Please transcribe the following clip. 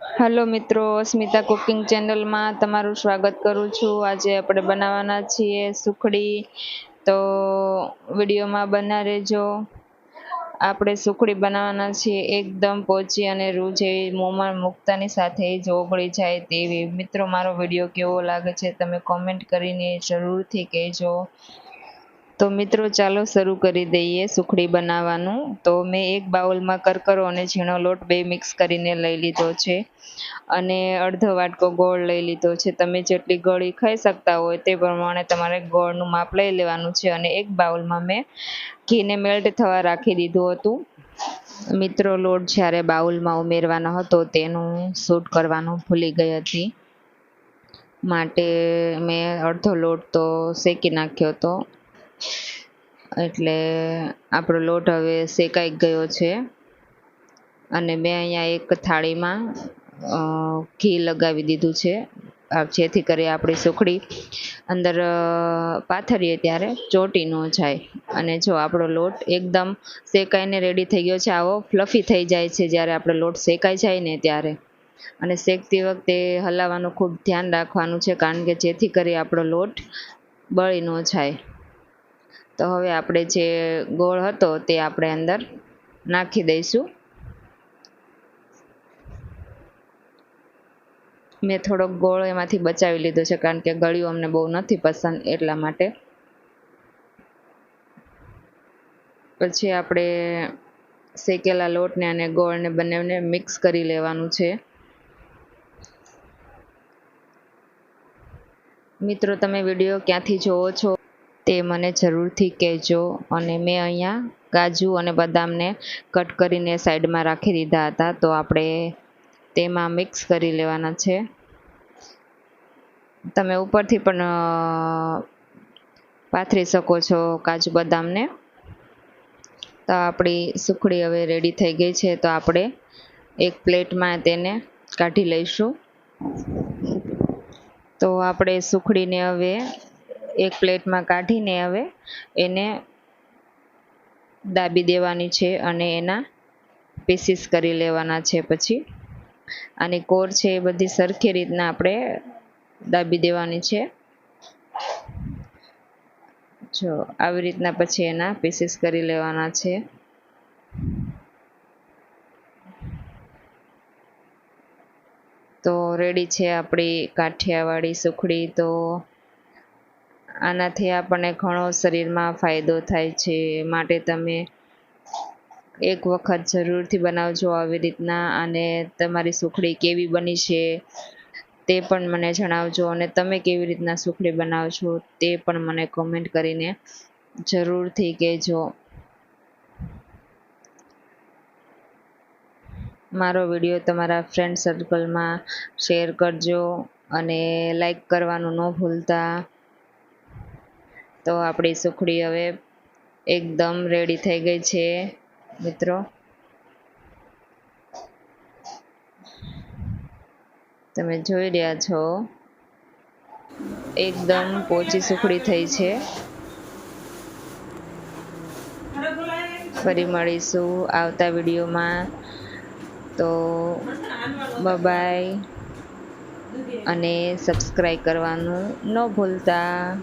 Hello મિત્રો અસ્મિતા cooking ચેનલમાં તમારું સ્વાગત કરું છું. આજે આપણે બનાવવાના છીએ સુખડી. તો વિડીયોમાં બના રહેજો. આપણે સુખડી બનાવવાના છીએ એકદમ પોચી અને રૂ જેવી મોંમાં મૂકતાની સાથે જ ઓગળી જાય તેવી. મિત્રો, મારો વીડિયો કેવો લાગે છે તમે કોમેન્ટ કરીને જરૂરથી કહેજો. તો મિત્રો, ચાલો શરૂ કરી દઈએ સુખડી બનાવવાનું. તો મેં એક બાઉલમાં કરકરો અને ઝીણો લોટ બે મિક્સ કરીને લઈ લીધો છે. અને અડધો વાટકો ગોળ લઈ લીધો છે. તમે જેટલી ગળી ખાઈ શકતા હોય તે પ્રમાણે તમારે ગોળનું માપ લઈ લેવાનું છે. અને એક બાઉલમાં મેં ઘીને મેલ્ટ થવા રાખી દીધું હતું. મિત્રો, લોટ જ્યારે બાઉલમાં ઉમેરવાનો હતો તેનું શૂટ કરવાનું ભૂલી ગઈ હતી. માટે મેં અડધો લોટ તો શેકી નાખ્યો હતો. એટલે આપણો લોટ હવે શેકાઈ ગયો છે. અને મેં અહીંયા એક થાળીમાં ઘી લગાવી દીધું છે. જેથી કરી આપણી સુખડી અંદર પાથરીએ ત્યારે ચોટી ન જાય. અને જો આપણો લોટ એકદમ શેકાઈને રેડી થઈ ગયો છે, આવો ફ્લફી થઈ જાય છે જ્યારે આપણો લોટ શેકાઈ જાય ને ત્યારે. અને શેકતી વખતે હલાવવાનું ખૂબ ધ્યાન રાખવાનું છે, કારણ કે જેથી કરી આપણો લોટ બળી ન જાય. તો હવે આપણે જે ગોળ હતો તે આપણે અંદર નાખી દઈશું. મેં થોડોક ગોળ એમાંથી બચાવી લીધો છે, કારણ કે ગળ્યું અમને બહુ નથી પસંદ એટલા માટે. પછી આપણે શેકેલા લોટને અને ગોળને બંનેને મિક્સ કરી લેવાનું છે. મિત્રો, તમે વીડિયો ક્યાંથી જોવો છો? તે મને જરૂરથી કહેજો અને મેં અહીંયા કાજુ અને બદામને કટ કરીને સાઈડમાં રાખી દીધા હતા. તો આપણે તેમાં મિક્સ કરી લેવાના છે. તમે ઉપરથી પણ પાથરી શકો છો કાજુ બદામને. તો આપણી સુખડી હવે રેડી થઈ ગઈ છે. તો આપણે એક પ્લેટમાં તેને કાઢી લઈશું. તો આપણે સુખડીને હવે એક પ્લેટમાં કાઢીને હવે એને દાબી દેવાની છે અને એના પીસીસ કરી લેવાના છે પછી. આની કોર છે એ બધી સરખી રીતના આપણે દાબી દેવાની છે. જો, આવી રીતના પછી એના પીસીસ કરી લેવાના છે. તો રેડી છે આપણી કાઠિયાવાડી સુખડી, તો આનાથી આપણને ઘણો શરીરમાં ફાયદો થાય છે. માટે તમે એક વખત જરૂરથી બનાવજો આવી રીતના અને તમારી સુખડી કેવી બની છે તે પણ મને જણાવજો અને તમે કેવી રીતના સુખડી બનાવો તે પણ મને કોમેન્ટ કરીને જરૂરથી કહેજો. મારો વીડિયો તમારા ફ્રેન્ડ સર્કલમાં શેર કરજો અને લાઈક કરવાનું ન ભૂલતા. તો આપણી સુખડી હવે એકદમ રેડી થઈ ગઈ છે, મિત્રો. તમે જોઈ રહ્યા છો, એકદમ પોચી સુખડી થઈ છે. ફરી મળીશું આવતા વિડીયોમાં. તો બાય અને સબસ્ક્રાઈબ કરવાનું ન ભૂલતા.